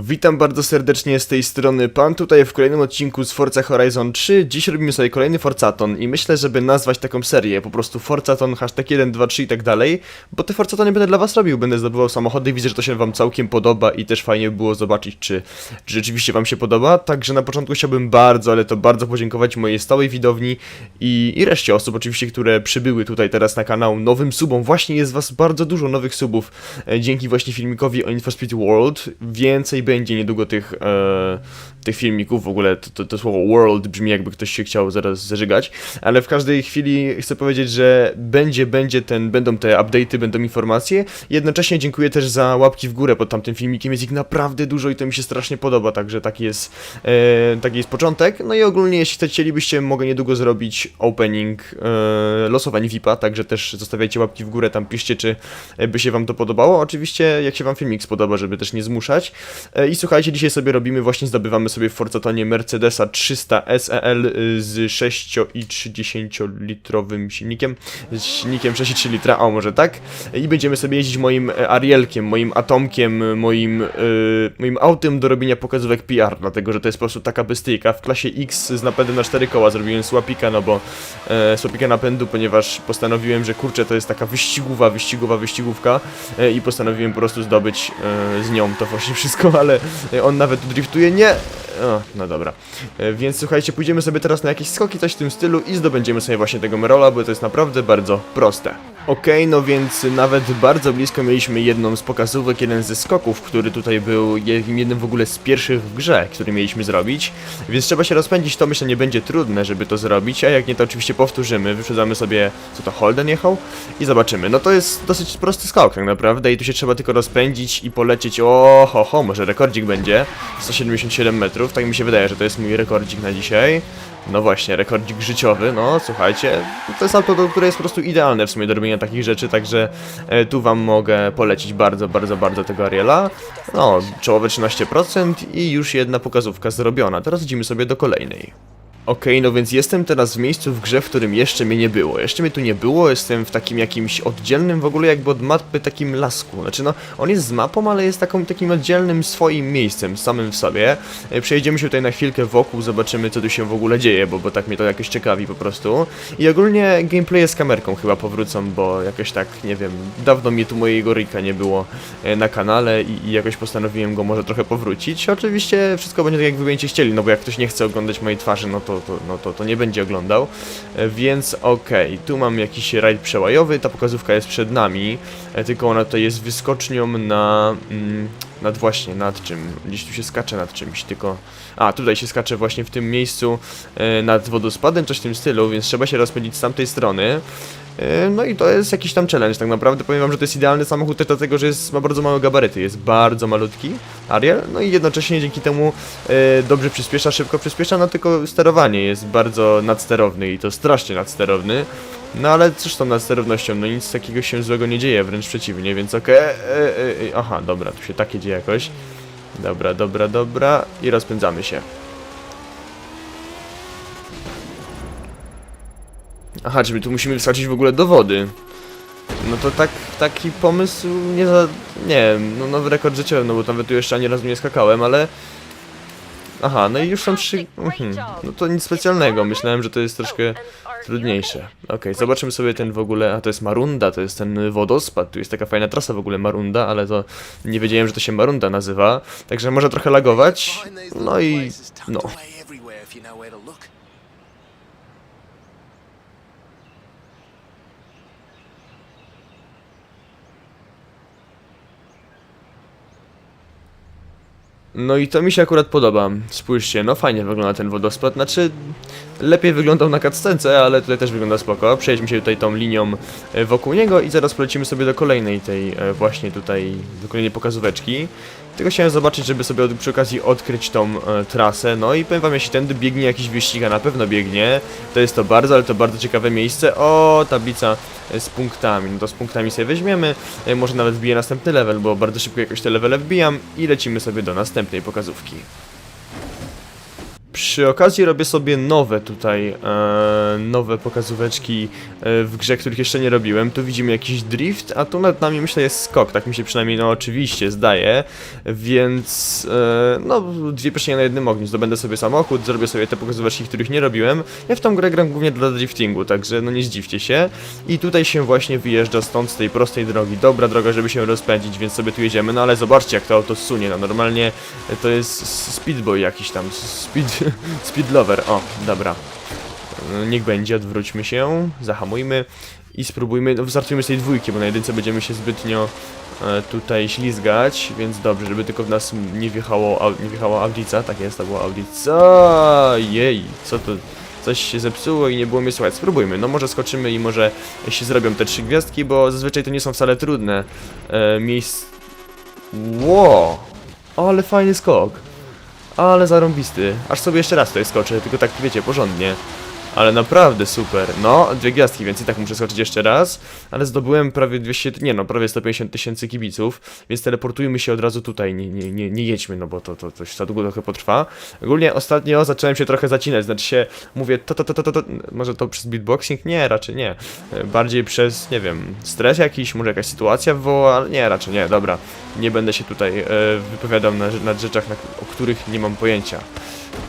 Witam bardzo serdecznie z tej strony Pan tutaj w kolejnym odcinku z Forza Horizon 3. Dziś robimy sobie kolejny Forzaton i myślę, żeby nazwać taką serię po prostu Forzaton, hashtag 1, 2, 3 i tak dalej, bo te Forzatony będę dla Was robił, będę zdobywał samochody, widzę, że to się Wam całkiem podoba i też fajnie by było zobaczyć, czy, czy rzeczywiście Wam się podoba, także na początku chciałbym bardzo, ale to bardzo podziękować mojej stałej widowni i, i reszcie osób oczywiście, które przybyły tutaj teraz na kanał nowym subom, właśnie jest Was bardzo dużo nowych subów, e, dzięki właśnie filmikowi o Infospeed World, więcej będzie niedługo tych, e, tych filmików, w ogóle to, to, to słowo world brzmi jakby ktoś się chciał zaraz zażygać, ale w każdej chwili chcę powiedzieć, że będzie, będzie ten, będą te update'y, będą informacje, jednocześnie dziękuję też za łapki w górę pod tamtym filmikiem, jest ich naprawdę dużo i to mi się strasznie podoba, także taki jest, e, taki jest początek, no i ogólnie jeśli chcielibyście, mogę niedługo zrobić opening e, losowań VIP-a, także też zostawiajcie łapki w górę, tam piszcie, czy e, by się wam to podobało, oczywiście jak się wam filmik spodoba, żeby też nie zmuszać, I słuchajcie, dzisiaj sobie robimy, właśnie zdobywamy sobie w Forzatonie Mercedesa 300 SEL y, z 6 i 30 litrowym silnikiem, z silnikiem 6,3 litra, o może tak, i będziemy sobie jeździć moim e, Arielkiem, moim Atomkiem, moim, y, moim autem do robienia pokazówek PR, dlatego, że to jest po prostu taka bestyjka. W klasie X z napędem na 4 koła zrobiłem słapika, no bo e, słapika napędu, ponieważ postanowiłem, że kurczę, to jest taka wyścigowa, wyścigowa, wyścigówka e, i postanowiłem po prostu zdobyć e, z nią to właśnie wszystko, ale on nawet tu driftuje, nie! O, no dobra. E, Więc słuchajcie, pójdziemy sobie teraz na jakieś skoki, coś w tym stylu i zdobędziemy sobie właśnie tego Merola, bo to jest naprawdę bardzo proste. Okej, no więc nawet bardzo blisko mieliśmy jedną z pokazówek, jeden ze skoków, który tutaj był je- jednym w ogóle z pierwszych w grze, który mieliśmy zrobić, więc trzeba się rozpędzić, to myślę nie będzie trudne, żeby to zrobić, a jak nie to oczywiście powtórzymy, wyprzedzamy sobie, co to Holden jechał i zobaczymy. No to jest dosyć prosty skok tak naprawdę i tu się trzeba tylko rozpędzić i polecieć, o ho ho, może rekordzik będzie, 177 metrów, tak mi się wydaje, że to jest mój rekordzik na dzisiaj. No właśnie, rekordzik życiowy, no słuchajcie, to jest auto, które jest po prostu idealne w sumie do robienia takich rzeczy, także e, tu wam mogę polecić bardzo, bardzo, bardzo tego Ariela. No, czołowe 13% i już jedna pokazówka zrobiona. Teraz idziemy sobie do kolejnej. Okej, no więc jestem teraz w miejscu w grze, w którym jeszcze mnie nie było. Jeszcze mnie tu nie było, jestem w takim jakimś oddzielnym w ogóle jakby od mapy takim lasku. Znaczy no, on jest z mapą, ale jest taką, takim oddzielnym swoim miejscem, samym w sobie. E, Przejedziemy się tutaj na chwilkę wokół, zobaczymy co tu się w ogóle dzieje, bo, bo tak mnie to jakoś ciekawi po prostu. I ogólnie gameplaye z kamerką chyba powrócą, bo jakoś tak, nie wiem, dawno mnie tu mojego Rika nie było e, na kanale i, i jakoś postanowiłem go może trochę powrócić. Oczywiście wszystko będzie tak jak wy będziecie chcieli, no bo jak ktoś nie chce oglądać mojej twarzy, no to, to, no to, to nie będzie oglądał. E, Więc okej, tu mam jakiś rajd przełajowy, ta pokazówka jest przed nami, e, tylko ona tutaj jest wyskocznią na... Mm, nad właśnie, nad czym? Gdzieś tu się skacze nad czymś, tylko... A, tutaj się skacze właśnie w tym miejscu e, nad wodospadem, coś w tym stylu, więc trzeba się rozpędzić z tamtej strony. E, No i to jest jakiś tam challenge, tak naprawdę powiem wam, że to jest idealny samochód też dlatego, że jest, ma bardzo małe gabaryty, jest bardzo malutki Ariel, no i jednocześnie dzięki temu e, dobrze przyspiesza, szybko przyspiesza, no tylko sterowanie jest bardzo nadsterowny i to strasznie nadsterowny. No ale cóż z tą nadsterownością, no nic takiego się złego nie dzieje, wręcz przeciwnie, więc okej, e, e, e, aha, dobra, tu się takie dzieje jakoś. Dobra, dobra, dobra i rozpędzamy się. Aha, czyli tu musimy wskoczyć w ogóle do wody. No to tak, taki pomysł nie za... nie wiem, no nowy rekord życiowy, no bo nawet tu jeszcze ani razu nie skakałem, ale... Aha, no i już są trzy... Mhm. No to nic specjalnego, myślałem, że to jest troszkę trudniejsze. Okej, zobaczymy sobie ten w ogóle, a to jest Marunda, to jest ten wodospad, tu jest taka fajna trasa w ogóle Marunda, ale to nie wiedziałem, że to się Marunda nazywa, także może trochę lagować, no i... no. No i to mi się akurat podoba. Spójrzcie, no fajnie wygląda ten wodospad. Znaczy, lepiej wyglądał na cutscence, ale tutaj też wygląda spoko. Przejdźmy się tutaj tą linią e, wokół niego i zaraz polecimy sobie do kolejnej tej e, właśnie tutaj, do kolejnej pokazóweczki. Tylko chciałem zobaczyć, żeby sobie przy okazji odkryć tą e, trasę. No i powiem wam, jeśli tędy biegnie jakiś wyścig, a na pewno biegnie, to jest to bardzo, ale to bardzo ciekawe miejsce. O, tablica e, z punktami. No to z punktami sobie weźmiemy. E, może nawet wbiję następny level, bo bardzo szybko jakoś te levele wbijam i lecimy sobie do następnej pokazówki. Przy okazji robię sobie nowe tutaj, e, nowe pokazóweczki e, w grze, których jeszcze nie robiłem. Tu widzimy jakiś drift, a tu nad nami myślę jest skok, tak mi się przynajmniej no oczywiście zdaje. Więc e, no dwie pieczenie na jednym ogniu. Zdobędę sobie samochód, zrobię sobie te pokazóweczki, których nie robiłem. Ja w tą grę gram głównie dla driftingu, także no nie zdziwcie się. I tutaj się właśnie wyjeżdża stąd z tej prostej drogi. Dobra droga, żeby się rozpędzić, więc sobie tu jedziemy. No ale zobaczcie jak to auto sunie. No normalnie to jest speedboy jakiś tam, speed, speed lover. O, dobra. E, Niech będzie, odwróćmy się, zahamujmy i spróbujmy, no startujmy z tej dwójki, bo na jedynce będziemy się zbytnio e, tutaj ślizgać, więc dobrze, żeby tylko w nas nie wjechało, nie wjechała audica, tak jest, to była audica, jej, co to, coś się zepsuło i nie było mnie słychać, spróbujmy, no może skoczymy i może się zrobią te trzy gwiazdki, bo zazwyczaj to nie są wcale trudne e, miejsc... Ło, ale fajny skok, ale zarąbisty, aż sobie jeszcze raz tutaj skoczę, tylko tak wiecie, porządnie. Ale naprawdę super. No, dwie gwiazdki, więc i tak muszę skoczyć jeszcze raz. Ale zdobyłem prawie 200, nie no, prawie 150 tysięcy kibiców, więc teleportujmy się od razu tutaj. Nie, nie, nie, nie jedźmy, no bo to, to, to za długo trochę potrwa. Ogólnie ostatnio zacząłem się trochę zacinać, znaczy się mówię to, to, to, to, to, to. może to przez beatboxing? Nie, raczej nie. Bardziej przez, nie wiem, stres jakiś, może jakaś sytuacja wywoła, ale nie, raczej nie, dobra. Nie będę się tutaj e, wypowiadał na, nad rzeczach, na, o których nie mam pojęcia.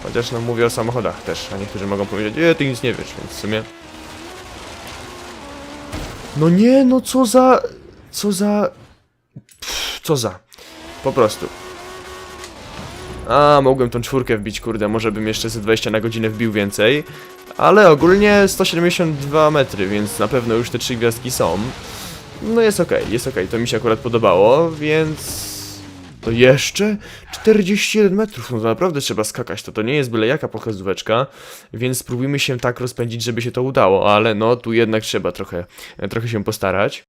Chociaż no mówię o samochodach też, a niektórzy mogą powiedzieć, e, ty nic nie wiesz, więc w sumie... No nie, no co za... Co za... Pff, co za... Po prostu. A, mogłem tą czwórkę wbić, kurde, może bym jeszcze ze 20 na godzinę wbił więcej. Ale ogólnie 172 metry, więc na pewno już te trzy gwiazdki są. No jest okej, jest okej, to mi się akurat podobało, więc... To jeszcze 41 metrów, no to naprawdę trzeba skakać, to to nie jest byle jaka pokazóweczka, więc spróbujmy się tak rozpędzić, żeby się to udało, ale no tu jednak trzeba trochę, trochę się postarać.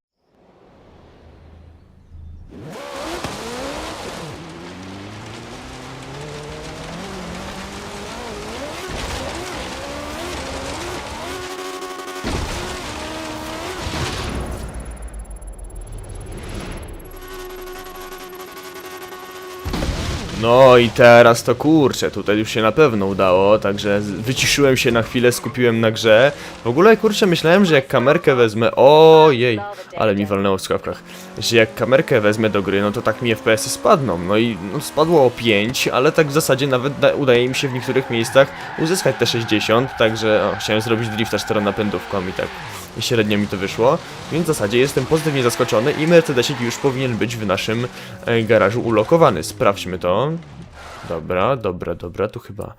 No i teraz to kurczę, tutaj już się na pewno udało, także wyciszyłem się na chwilę, skupiłem na grze. W ogóle kurczę, myślałem, że jak kamerkę wezmę, ojej, ale mi walnęło w słuchawkach, że jak kamerkę wezmę do gry, no to tak mi FPS-y spadną. No i no, spadło o 5, ale tak w zasadzie nawet da, udaje mi się w niektórych miejscach uzyskać te 60, także o, chciałem zrobić drift aż napędówką i tak średnio mi to wyszło, więc w zasadzie jestem pozytywnie zaskoczony i Mercedesik już powinien być w naszym e, garażu ulokowany. Sprawdźmy to. Dobra, dobra, dobra, tu chyba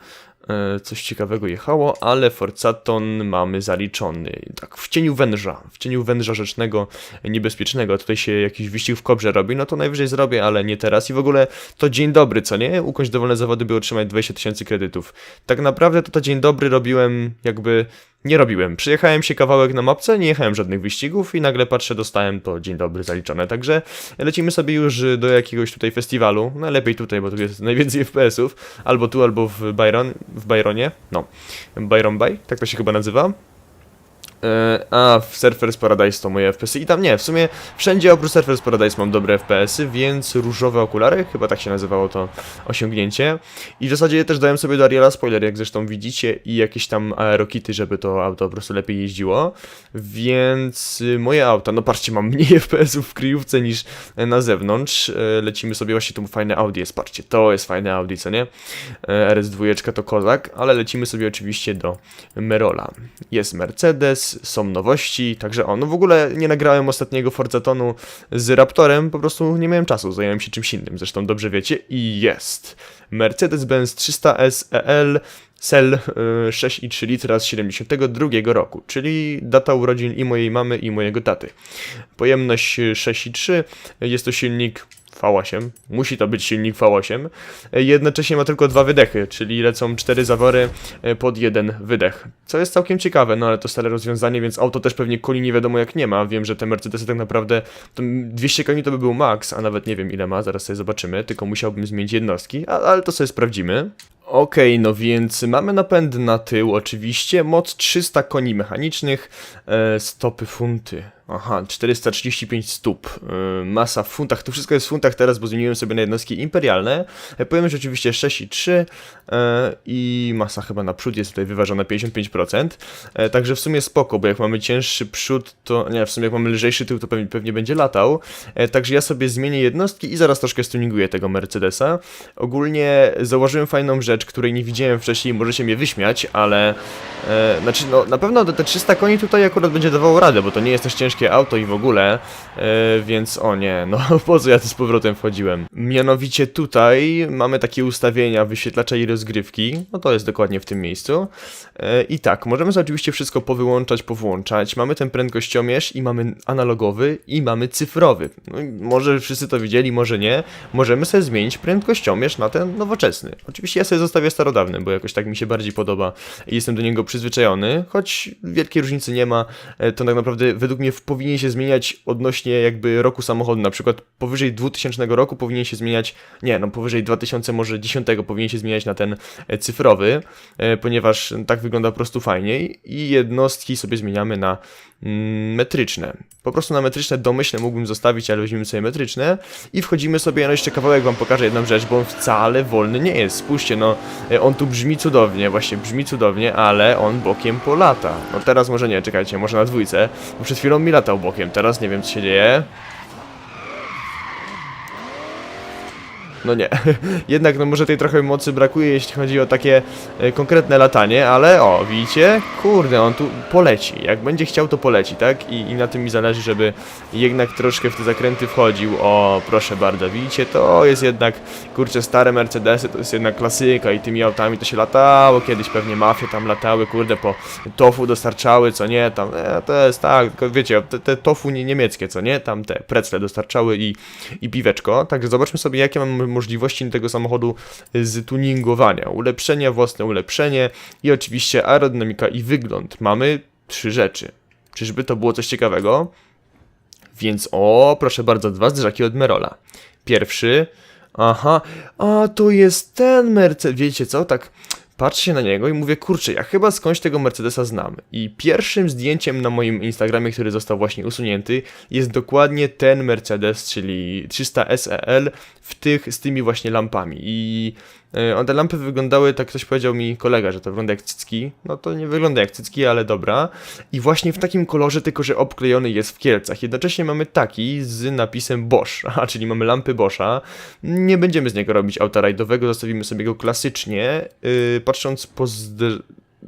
coś ciekawego jechało, ale Forzaton mamy zaliczony. Tak, w cieniu węża, w cieniu węża rzecznego, e, niebezpiecznego. Tutaj się jakiś wyścig w kobrze robi, no to najwyżej zrobię, ale nie teraz. I w ogóle to dzień dobry, co nie? Ukończ dowolne zawody, by otrzymać 20 tysięcy kredytów. Tak naprawdę to to dzień dobry robiłem jakby nie robiłem. Przyjechałem się kawałek na mapce, nie jechałem żadnych wyścigów i nagle patrzę, dostałem to dzień dobry zaliczone. Także lecimy sobie już do jakiegoś tutaj festiwalu. Najlepiej tutaj, bo tu jest najwięcej FPS-ów. Albo tu, albo w Byron, w Byronie. No, Byron Bay, tak to się chyba nazywa. E, A, w Surfers Paradise to moje FPS-y i tam nie, w sumie wszędzie oprócz Surfers Paradise mam dobre FPS-y, więc różowe okulary, chyba tak się nazywało to osiągnięcie. I w zasadzie też dałem sobie do Ariela spoiler, jak zresztą widzicie, i jakieś tam aerokity, żeby to auto po prostu lepiej jeździło. Więc y, moje auto, no patrzcie, mam mniej FPS-ów w kryjówce niż na zewnątrz. E, Lecimy sobie właśnie tu fajne Audi jest, patrzcie, to jest fajne Audi, co nie? E, RS2 to kozak, ale lecimy sobie oczywiście do Merola. Jest Mercedes, są nowości, także o, no w ogóle nie nagrałem ostatniego Forzatonu z Raptorem, po prostu nie miałem czasu, zająłem się czymś innym, zresztą dobrze wiecie i jest. Mercedes-Benz 300S EL Cell y, 6,3 litra z 72 roku, czyli data urodzin i mojej mamy i mojego taty. Pojemność y, 6,3, jest to silnik V8, musi to być silnik V8, e, jednocześnie ma tylko dwa wydechy, czyli lecą cztery zawory e, pod jeden wydech, co jest całkiem ciekawe, no ale to stare rozwiązanie, więc auto też pewnie koni nie wiadomo jak nie ma, wiem, że te Mercedesy tak naprawdę, to 200 koni to by był max, a nawet nie wiem ile ma, zaraz sobie zobaczymy, tylko musiałbym zmienić jednostki, ale to sobie sprawdzimy. Okej, no więc mamy napęd na tył oczywiście, moc 300 koni mechanicznych, e, stopy funty. Aha, 435 stóp, e, masa w funtach, to wszystko jest w funtach teraz, bo zmieniłem sobie na jednostki imperialne. E, pojemność oczywiście 6,3 e, i masa chyba naprzód jest tutaj wyważona 55%, e, także w sumie spoko, bo jak mamy cięższy przód, to nie, w sumie jak mamy lżejszy tył, to pewnie, pewnie będzie latał. Także ja sobie zmienię jednostki i zaraz troszkę stuninguję tego Mercedesa. Ogólnie zauważyłem fajną rzecz, której nie widziałem wcześniej, możecie mnie wyśmiać, ale znaczy no na pewno te 300 koni tutaj akurat będzie dawało radę, bo to nie jest też ciężkie auto i w ogóle, e, więc o nie, no po co ja tu z powrotem wchodziłem. Mianowicie tutaj mamy takie ustawienia wyświetlacza i rozgrywki, no to jest dokładnie w tym miejscu. E, I tak, możemy sobie oczywiście wszystko powyłączać, powłączać. Mamy ten prędkościomierz i mamy analogowy i mamy cyfrowy. No, może wszyscy to widzieli, może nie. Możemy sobie zmienić prędkościomierz na ten nowoczesny. Oczywiście ja sobie zostawię starodawny, bo jakoś tak mi się bardziej podoba i jestem do niego przyzwyczajony, choć wielkiej różnicy nie ma. E, To tak naprawdę według mnie w- powinien się zmieniać odnośnie jakby roku samochodu. Na przykład powyżej 2000 roku powinien się zmieniać, nie, no powyżej 2000 może 10 powinien się zmieniać na ten e, cyfrowy, e, ponieważ tak wygląda po prostu fajniej i jednostki sobie zmieniamy na mm, metryczne. Po prostu na metryczne domyślne mógłbym zostawić, ale weźmiemy sobie metryczne i wchodzimy sobie, no jeszcze kawałek wam pokażę jedną rzecz, bo on wcale wolny nie jest. Spójrzcie, no e, on tu brzmi cudownie, właśnie brzmi cudownie, ale on bokiem polata. No teraz może nie, czekajcie, może na dwójce, bo przed chwilą mi latał bokiem, teraz nie wiem co się dzieje. No nie, jednak no może tej trochę mocy brakuje, jeśli chodzi o takie e, konkretne latanie, ale o, widzicie? Kurde, on tu poleci. Jak będzie chciał, to poleci, tak? I, I na tym mi zależy, żeby jednak troszkę w te zakręty wchodził. O, proszę bardzo, widzicie? To jest jednak, kurczę, stare Mercedesy, to jest jednak klasyka i tymi autami to się latało. Kiedyś pewnie mafie tam latały, kurde, po tofu dostarczały, co nie, tam, e, to jest tak, tylko wiecie, te, te tofu nie, niemieckie, co nie, tam te precle dostarczały i, i piweczko. Także zobaczmy sobie, jakie mamy możliwości tego samochodu z tuningowania. Ulepszenia, własne ulepszenie i oczywiście aerodynamika i wygląd. Mamy trzy rzeczy. Czyżby to było coś ciekawego? Więc o, proszę bardzo, dwa zderzaki od Merola. Pierwszy, aha, a to jest ten Mercedes, wiecie co, tak patrzę na niego i mówię, kurczę, ja chyba skądś tego Mercedesa znam. I pierwszym zdjęciem na moim Instagramie, który został właśnie usunięty, jest dokładnie ten Mercedes, czyli 300 SEL w tych, z tymi właśnie lampami. I one te lampy wyglądały, tak ktoś powiedział mi kolega, że to wygląda jak cycki. No to nie wygląda jak cycki, ale dobra. I właśnie w takim kolorze, tylko że obklejony jest w Kielcach. Jednocześnie mamy taki z napisem Bosch, a czyli mamy lampy Boscha. Nie będziemy z niego robić auta rajdowego, zostawimy sobie go klasycznie. Yy, patrząc po zde...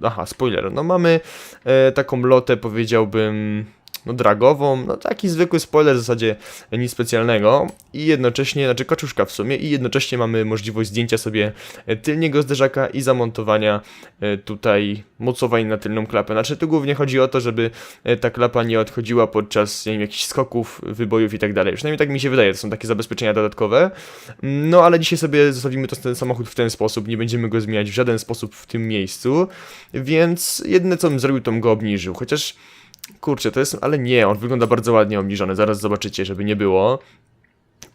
Aha, spoiler. No mamy e, taką lotę, powiedziałbym, no dragową, no taki zwykły spoiler w zasadzie nic specjalnego i jednocześnie, znaczy kaczuszka w sumie i jednocześnie mamy możliwość zdjęcia sobie e, tylniego zderzaka i zamontowania e, tutaj mocowań na tylną klapę. Znaczy tu głównie chodzi o to, żeby e, ta klapa nie odchodziła podczas nie wiem, jakichś skoków, wybojów i tak dalej. Przynajmniej tak mi się wydaje, to są takie zabezpieczenia dodatkowe. No ale dzisiaj sobie zostawimy ten samochód w ten sposób, nie będziemy go zmieniać w żaden sposób w tym miejscu, więc jedyne co bym zrobił, to bym go obniżył, chociaż kurczę, to jest, ale nie, on wygląda bardzo ładnie obniżony, zaraz zobaczycie, żeby nie było.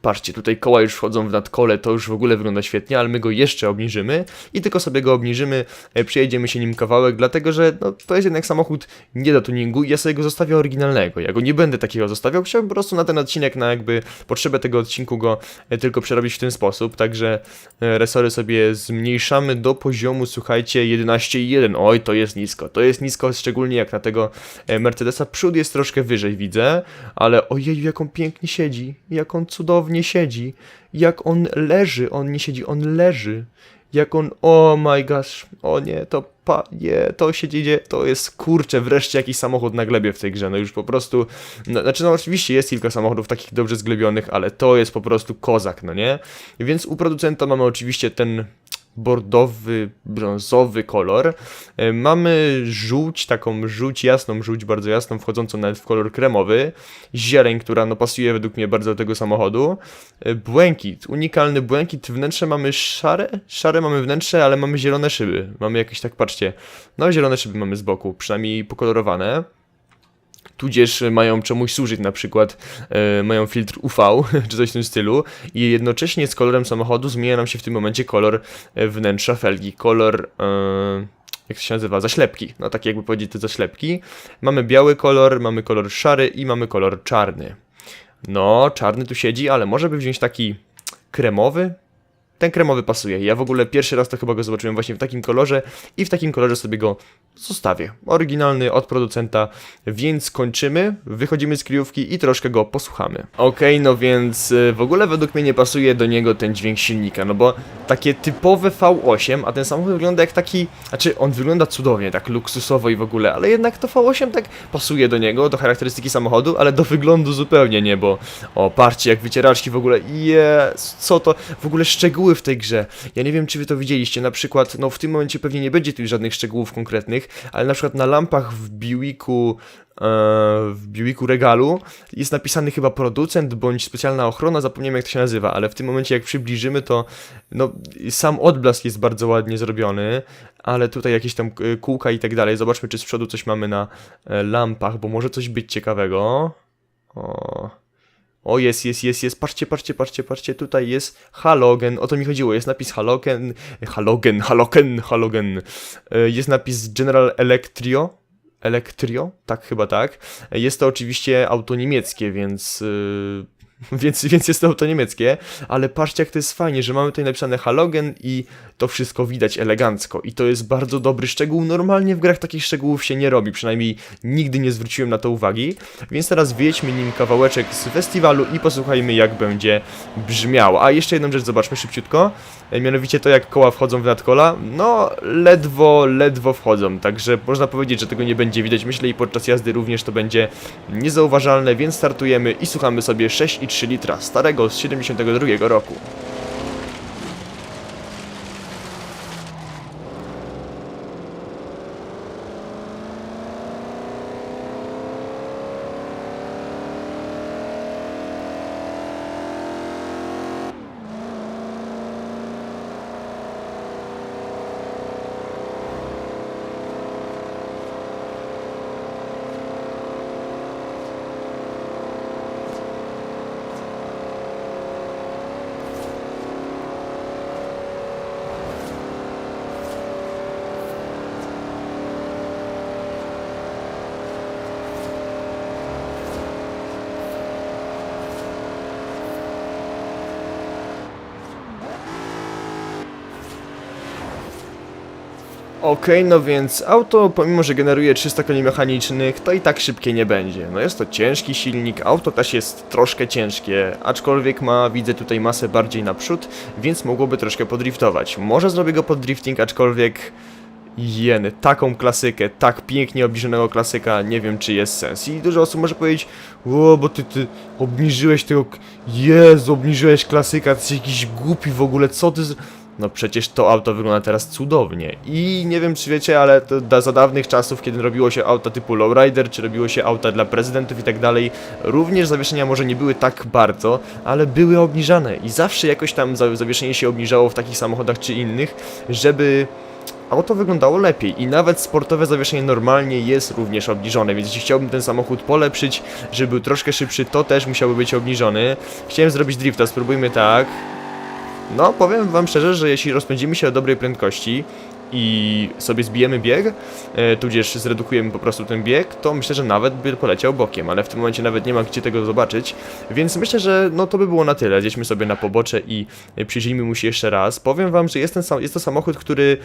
Patrzcie, tutaj koła już wchodzą w nadkole, to już w ogóle wygląda świetnie, ale my go jeszcze obniżymy i tylko sobie go obniżymy, e, przejedziemy się nim kawałek, dlatego że no, to jest jednak samochód nie do tuningu i ja sobie go zostawię oryginalnego. Ja go nie będę takiego zostawiał, chciałbym po prostu na ten odcinek, na jakby potrzebę tego odcinku go e, tylko przerobić w ten sposób, także e, resory sobie zmniejszamy do poziomu, słuchajcie, 11,1. Oj, to jest nisko, to jest nisko, szczególnie jak na tego Mercedesa. Przód jest troszkę wyżej, widzę, ale ojej, jak on pięknie siedzi, jak on cudownie siedzi, jak on leży, on nie siedzi, on leży. Jak on, oh my gosh, o nie, to pa, nie, to się dzieje, to jest kurczę, wreszcie jakiś samochód na glebie w tej grze, no już po prostu, no, znaczy no oczywiście jest kilka samochodów takich dobrze zglebionych, ale to jest po prostu kozak, no nie? Więc u producenta mamy oczywiście ten bordowy, brązowy kolor. E, Mamy żółć, taką żółć jasną, żółć bardzo jasną, wchodzącą nawet w kolor kremowy. Zieleń, która no pasuje według mnie bardzo do tego samochodu. E, Błękit, unikalny błękit. Wnętrze mamy szare, szare mamy wnętrze, ale mamy zielone szyby. Mamy jakieś tak, patrzcie, no zielone szyby mamy z boku, przynajmniej pokolorowane. Tudzież mają czemuś służyć, na przykład e, mają filtr UV, czy coś w tym stylu i jednocześnie z kolorem samochodu zmienia nam się w tym momencie kolor e, wnętrza felgi, kolor... E, jak to się nazywa, zaślepki, no tak jakby powiedzieć te zaślepki. Mamy biały kolor, mamy kolor szary i mamy kolor czarny. No, czarny tu siedzi, ale może by wziąć taki kremowy? Ten kremowy pasuje. Ja w ogóle pierwszy raz to chyba go zobaczyłem właśnie w takim kolorze i w takim kolorze sobie go zostawię. Oryginalny od producenta, więc kończymy, wychodzimy z kryjówki i troszkę go posłuchamy. Okej, no więc y, w ogóle według mnie nie pasuje do niego ten dźwięk silnika, no bo takie typowe V8, a ten samochód wygląda jak taki, znaczy on wygląda cudownie, tak luksusowo i w ogóle, ale jednak to V8 tak pasuje do niego, do charakterystyki samochodu, ale do wyglądu zupełnie nie, bo o, jak wycieraczki w ogóle, jest, co to, w ogóle szczegóły w tej grze. Ja nie wiem, czy wy to widzieliście, na przykład, no w tym momencie pewnie nie będzie tu żadnych szczegółów konkretnych, ale na przykład na lampach w Buicku e, w Buicku regalu jest napisany chyba producent bądź specjalna ochrona, zapomniałem jak to się nazywa, ale w tym momencie jak przybliżymy to no sam odblask jest bardzo ładnie zrobiony, ale tutaj jakieś tam e, kółka i tak dalej. Zobaczmy czy z przodu coś mamy na e, lampach, bo może coś być ciekawego. O. O, jest, jest, jest, jest. Patrzcie, patrzcie, patrzcie, patrzcie. Tutaj jest halogen. O to mi chodziło. Jest napis halogen. Halogen, halogen, halogen. E, Jest napis General Electrio. Electrio? Tak, chyba tak. E, Jest to oczywiście auto niemieckie, więc. Więc, więc jest to auto niemieckie, ale patrzcie jak to jest fajnie, że mamy tutaj napisane halogen i to wszystko widać elegancko. I to jest bardzo dobry szczegół, normalnie w grach takich szczegółów się nie robi, przynajmniej nigdy nie zwróciłem na to uwagi, więc teraz wyjedźmy nim kawałeczek z festiwalu i posłuchajmy jak będzie brzmiał. A jeszcze jedną rzecz zobaczmy szybciutko, e, mianowicie to jak koła wchodzą w nadkola, no ledwo, ledwo wchodzą, także można powiedzieć, że tego nie będzie widać, myślę i podczas jazdy również to będzie niezauważalne, więc startujemy i słuchamy sobie 6,3 litra starego z 72 roku. Okej, no więc auto, pomimo że generuje 300 koni mechanicznych, to i tak szybkie nie będzie. No jest to ciężki silnik, auto też jest troszkę ciężkie, aczkolwiek ma, widzę tutaj masę bardziej naprzód, więc mogłoby troszkę podriftować. Może zrobię go pod drifting, aczkolwiek... Jeny, taką klasykę, tak pięknie obniżonego klasyka, nie wiem czy jest sens. I dużo osób może powiedzieć, o, bo ty, ty obniżyłeś tego, Jezu, obniżyłeś klasyka, ty jesteś jakiś głupi w ogóle, co ty... z- No przecież to auto wygląda teraz cudownie. I nie wiem czy wiecie, ale to za dawnych czasów, kiedy robiło się auta typu lowrider, czy robiło się auta dla prezydentów i tak dalej, również zawieszenia może nie były tak bardzo, ale były obniżane. I zawsze jakoś tam za- zawieszenie się obniżało w takich samochodach czy innych, żeby auto wyglądało lepiej i nawet sportowe zawieszenie normalnie jest również obniżone, więc jeśli chciałbym ten samochód polepszyć, żeby był troszkę szybszy, to też musiałby być obniżony. Chciałem zrobić drifta, spróbujmy tak. No, powiem wam szczerze, że jeśli rozpędzimy się do dobrej prędkości i sobie zbijemy bieg, e, tudzież zredukujemy po prostu ten bieg, to myślę, że nawet by poleciał bokiem, ale w tym momencie nawet nie ma gdzie tego zobaczyć, więc myślę, że no to by było na tyle. Zjedźmy sobie na pobocze i e, przyjrzyjmy mu się jeszcze raz. Powiem wam, że jest, ten, sam- jest to samochód, który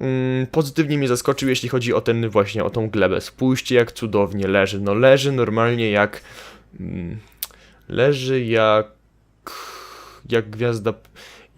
mm, pozytywnie mnie zaskoczył, jeśli chodzi o ten właśnie, o tą glebę. Spójrzcie jak cudownie leży. No leży normalnie jak... Mm, leży jak... jak gwiazda...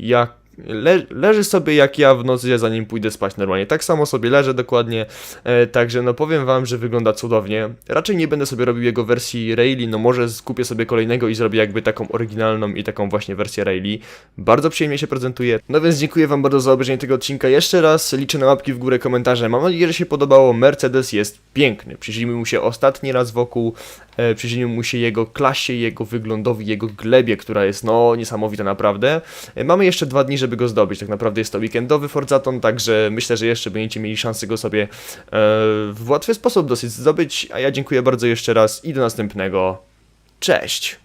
jak... Le, leży sobie jak ja w nocy, zanim pójdę spać normalnie. Tak samo sobie leżę dokładnie. E, także no powiem wam, że wygląda cudownie. Raczej nie będę sobie robił jego wersji Rayleigh, no może skupię sobie kolejnego i zrobię jakby taką oryginalną i taką właśnie wersję Rayleigh. Bardzo przyjemnie się prezentuje. No więc dziękuję wam bardzo za obejrzenie tego odcinka jeszcze raz. Liczę na łapki w górę, komentarze. Mam nadzieję, że się podobało. Mercedes jest piękny. Przyjrzyjmy mu się ostatni raz wokół. E, przyjrzyjmy mu się jego klasie, jego wyglądowi, jego glebie, która jest no niesamowita naprawdę. E, mamy jeszcze dwa dni, żeby żeby go zdobyć. Tak naprawdę jest to weekendowy Forzaton, także myślę, że jeszcze będziecie mieli szansę go sobie e, w łatwy sposób dosyć zdobyć. A ja dziękuję bardzo jeszcze raz i do następnego. Cześć!